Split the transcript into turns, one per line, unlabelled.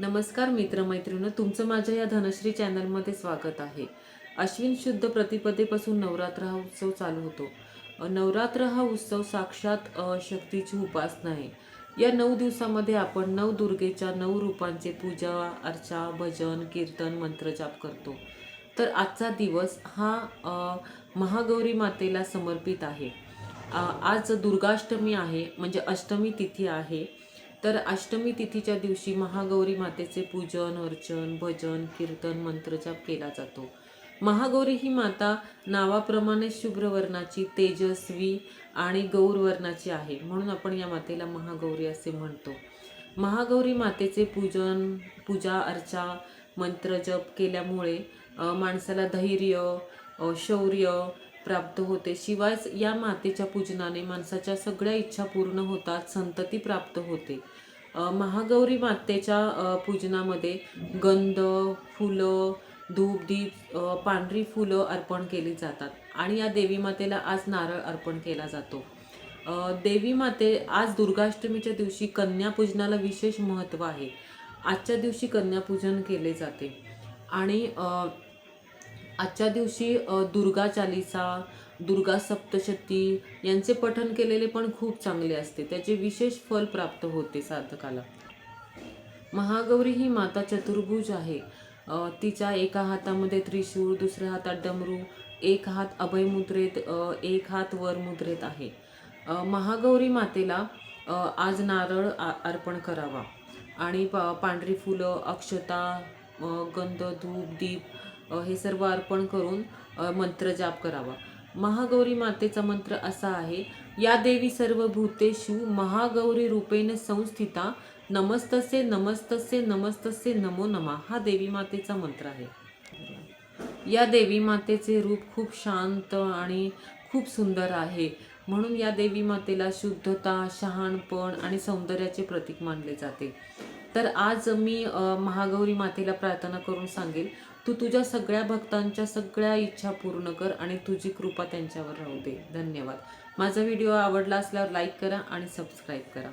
नमस्कार मित्रमैत्रिणी तुमचं माझ्या या धनश्री चॅनलमध्ये स्वागत आहे. अश्विन शुद्ध प्रतिपदेपासून नवरात्र हा उत्सव चालू होतो. नवरात्र हा उत्सव साक्षात शक्तीची उपासना आहे. या नऊ दिवसामध्ये आपण नऊ दुर्गेच्या नऊ रूपांचे पूजा अर्चा भजन कीर्तन मंत्रजाप करतो. तर आजचा दिवस हा महागौरी मातेला समर्पित आहे. आज दुर्गाष्टमी आहे म्हणजे अष्टमी तिथी आहे. तर अष्टमी तिथीच्या दिवशी महागौरी मातेचे पूजन अर्चन भजन कीर्तन मंत्रजाप केला जातो. महागौरी ही माता नावाप्रमाणे शुभ्रवर्णाची तेजस्वी आणि गौरवर्णाची आहे म्हणून आपण या मातेला महागौरी असे म्हणतो. महागौरी मातेचे पूजन पूजा अर्चा मंत्रजप केल्यामुळे माणसाला धैर्य शौर्य प्राप्त होते. शिवाय या मातेच्या पूजनाने माणसाच्या सगळ्या इच्छा पूर्ण होतात संतती प्राप्त होते. महागौरी मातेच्या पूजनामध्ये गंध फुलं धूप दीप पांढरी फुलं अर्पण केली जातात आणि या देवी मातेला आज नारळ अर्पण केला जातो. देवी माते आज दुर्गाष्टमीच्या दिवशी कन्यापूजनाला विशेष महत्त्व आहे. आजच्या दिवशी कन्यापूजन केले जाते. आणि आजच्या दिवशी दुर्गा चालिसा दुर्गा सप्तशती यांचे पठन केलेले पण खूप चांगले असते. त्याचे विशेष फल प्राप्त होते साधकाला. महागौरी ही माता चतुर्भुज आहे. तिच्या एका हातामध्ये त्रिशूळ दुसऱ्या हातात डमरू एक हात अभय मुद्रेत एक हात वर मुद्रेत आहे महागौरी मातेला आज नारळ आ- अर्पण करावा. आणि पा पांढरी फुलं अक्षता गंध धूप दीप हे सर्व अर्पण करून मंत्र जाप करावा. महागौरी मातेचा मंत्र असा आहे या देवी सर्व भूतेषु महागौरी रूपेण संस्थिता नमस्तसे नमस्तसे नमस्तसे नमो नमा. हा देवी मातेचा मंत्र आहे. या देवी मातेचे रूप खूप शांत आणि खूप सुंदर आहे. म्हणून या देवी मातेला शुद्धता शहाणपण आणि सौंदर्याचे प्रतीक मानले जाते. तर आज मी महागौरी मातेला प्रार्थना करून सांगेल. तू तुझ्या सगळ्या भक्तांच्या सगळ्या इच्छा पूर्ण कर आणि तुझी कृपा त्यांच्यावर राहू दे. धन्यवाद. माझा व्हिडिओ आवडला असल्यावर लाईक करा आणि सबस्क्राईब करा.